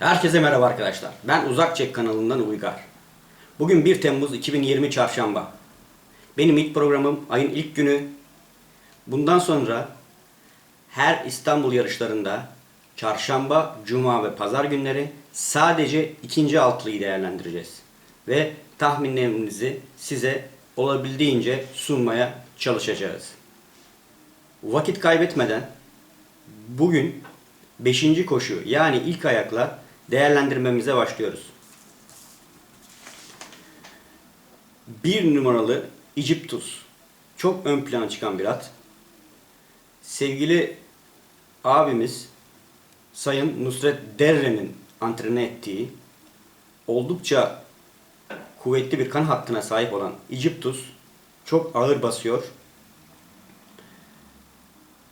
Herkese merhaba arkadaşlar. Ben Uzak Çek kanalından Uygar. Bugün 1 Temmuz 2020 Çarşamba. Benim ilk programım ayın ilk günü. Bundan sonra her İstanbul yarışlarında çarşamba, cuma ve pazar günleri sadece ikinci altlıyı değerlendireceğiz. Ve tahminlerimizi size olabildiğince sunmaya çalışacağız. Vakit kaybetmeden bugün 5. koşu yani ilk ayakla değerlendirmemize başlıyoruz. Bir numaralı Egyptus. Çok ön plana çıkan bir at. Sevgili abimiz Sayın Nusret Derre'nin antrene ettiği oldukça kuvvetli bir kan hattına sahip olan Egyptus çok ağır basıyor.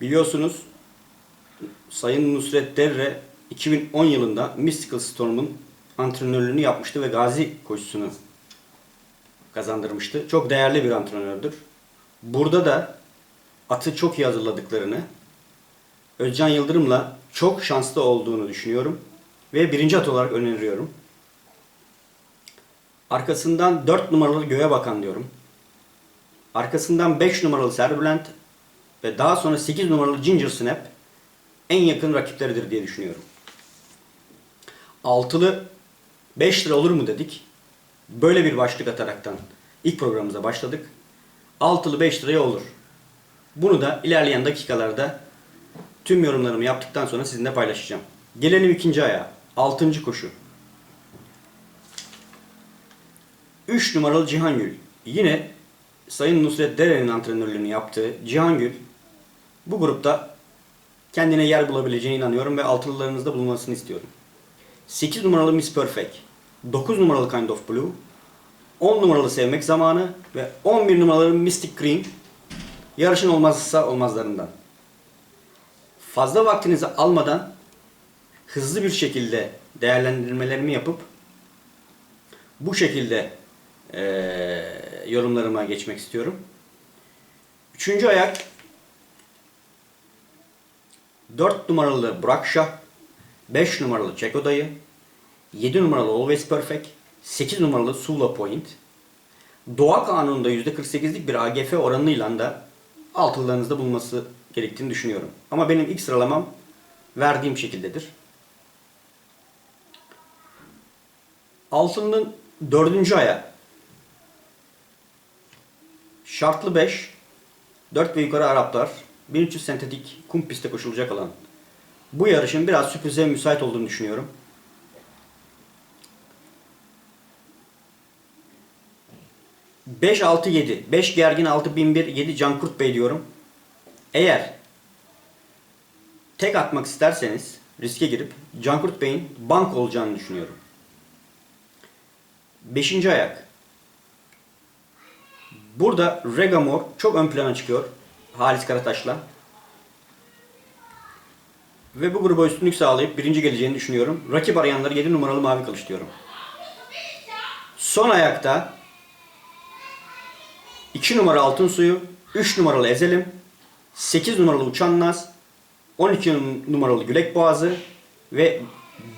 Biliyorsunuz Sayın Nusret Derre 2010 yılında Mystical Storm'un antrenörlüğünü yapmıştı ve Gazi koşusunu kazandırmıştı. Çok değerli bir antrenördür. Burada da atı çok iyi hazırladıklarını, Özcan Yıldırım'la çok şanslı olduğunu düşünüyorum ve birinci at olarak öneriyorum. Arkasından 4 numaralı Göğe Bakan diyorum. Arkasından 5 numaralı Serbülent ve daha sonra 8 numaralı Ginger Snap en yakın rakipleridir diye düşünüyorum. Altılı 5 lira olur mu dedik. Böyle bir başlık ataraktan ilk programımıza başladık. Altılı 5 liraya olur. Bunu da ilerleyen dakikalarda tüm yorumlarımı yaptıktan sonra sizinle paylaşacağım. Gelelim ikinci ayağa. Altıncı koşu. 3 numaralı Cihangül. Yine Sayın Nusret Dere'nin antrenörlüğünü yaptığı Cihangül bu grupta kendine yer bulabileceğine inanıyorum ve altılılarınızda bulunmasını istiyorum. 8 numaralı Miss Perfect, 9 numaralı Kind of Blue, 10 numaralı Sevmek Zamanı ve 11 numaralı Mystic Green yarışın olmazsa olmazlarından. Fazla vaktinizi almadan hızlı bir şekilde değerlendirmelerimi yapıp bu şekilde eee, yorumlarıma geçmek istiyorum. Üçüncü ayak 4 numaralı Burak Şah, 5 numaralı Çeko Dayı, 7 numaralı Always Perfect, 8 numaralı Sula Point. Doğa kanununda %48'lik bir AGF oranıyla da altılılarınızda bulunması gerektiğini düşünüyorum. Ama benim ilk sıralamam verdiğim şekildedir. Altının dördüncü aya şartlı 5 4 ve yukarı Araplar 1300 sentetik kum pistte koşulacak olan bu yarışın biraz sürprize müsait olduğunu düşünüyorum. Beş altı yedi. 5 gergin 6 bin bir 7 Cankurt Bey diyorum. Eğer tek atmak isterseniz riske girip Cankurt Bey'in bank olacağını düşünüyorum. Beşinci ayak. Burada Regamor çok ön plana çıkıyor. Halis Karataş'la. Ve bu gruba üstünlük sağlayıp birinci geleceğini düşünüyorum. Rakip arayanları 7 numaralı Mavi Kılıç diyorum. Son ayakta 2 numara Altın Suyu, 3 numaralı Ezelim, 8 numaralı Uçan Naz, 12 numaralı Gülek Boğazı ve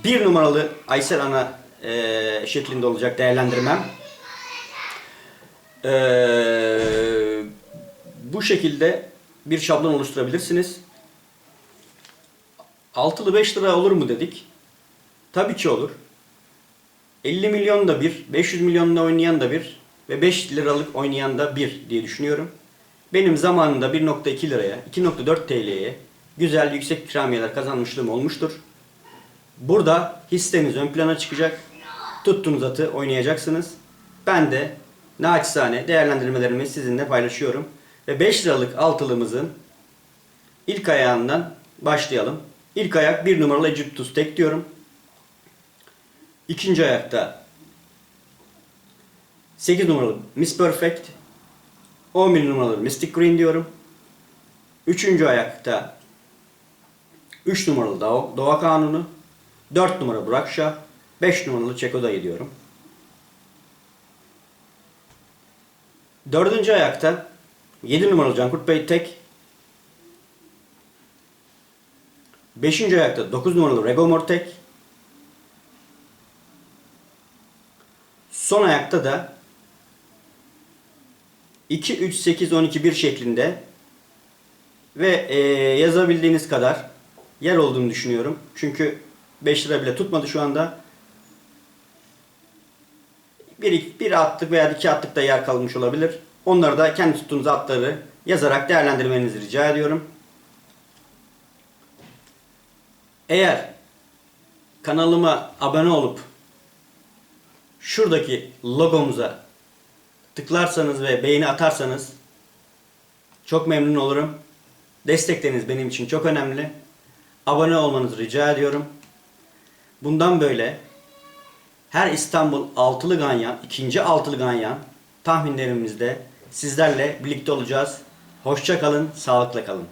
1 numaralı Aysel Ana eee, şeklinde olacak değerlendirmem. Eee, bu şekilde bir şablon oluşturabilirsiniz. Altılı 5 lira olur mu dedik. Tabii ki olur. 50 milyon da bir, 500 milyonla oynayan da bir ve 5 liralık oynayan da bir diye düşünüyorum. Benim zamanında 1.2 liraya, 2.4 TL'ye güzel yüksek ikramiyeler kazanmışlığım olmuştur. Burada hisseniz ön plana çıkacak. Tuttuğunuz atı oynayacaksınız. Ben de naçizane değerlendirmelerimi sizinle paylaşıyorum. Ve 5 liralık altılımızın ilk ayağından başlayalım. İlk ayak 1 numaralı Egyptus tek diyorum. İkinci ayakta 8 numaralı Miss Perfect, 11 numaralı Mystic Green diyorum. Üçüncü ayakta 3 numaralı Doğa, Doğa Kanunu, 4 numara Burak Şah, 5 numaralı Çeko diyorum. Dördüncü ayakta 7 numaralı Cankurt Bey tek, 5. ayakta 9 numaralı Regomor tek, Son ayakta da 2, 3, 8, 12, 1 şeklinde ve eee, yazabildiğiniz kadar yer olduğunu düşünüyorum. Çünkü 5 lira bile tutmadı şu anda. Bir, bir atlık veya iki atlık da yer kalmış olabilir. Onları da kendi tuttuğunuz atları yazarak değerlendirmenizi rica ediyorum. Eğer kanalıma abone olup şuradaki logomuza tıklarsanız ve beğeni atarsanız çok memnun olurum. Destekleriniz benim için çok önemli. Abone olmanızı rica ediyorum. Bundan böyle her İstanbul altılı ganyan, ikinci altılı ganyan tahminlerimizde sizlerle birlikte olacağız. Hoşça kalın, sağlıkla kalın.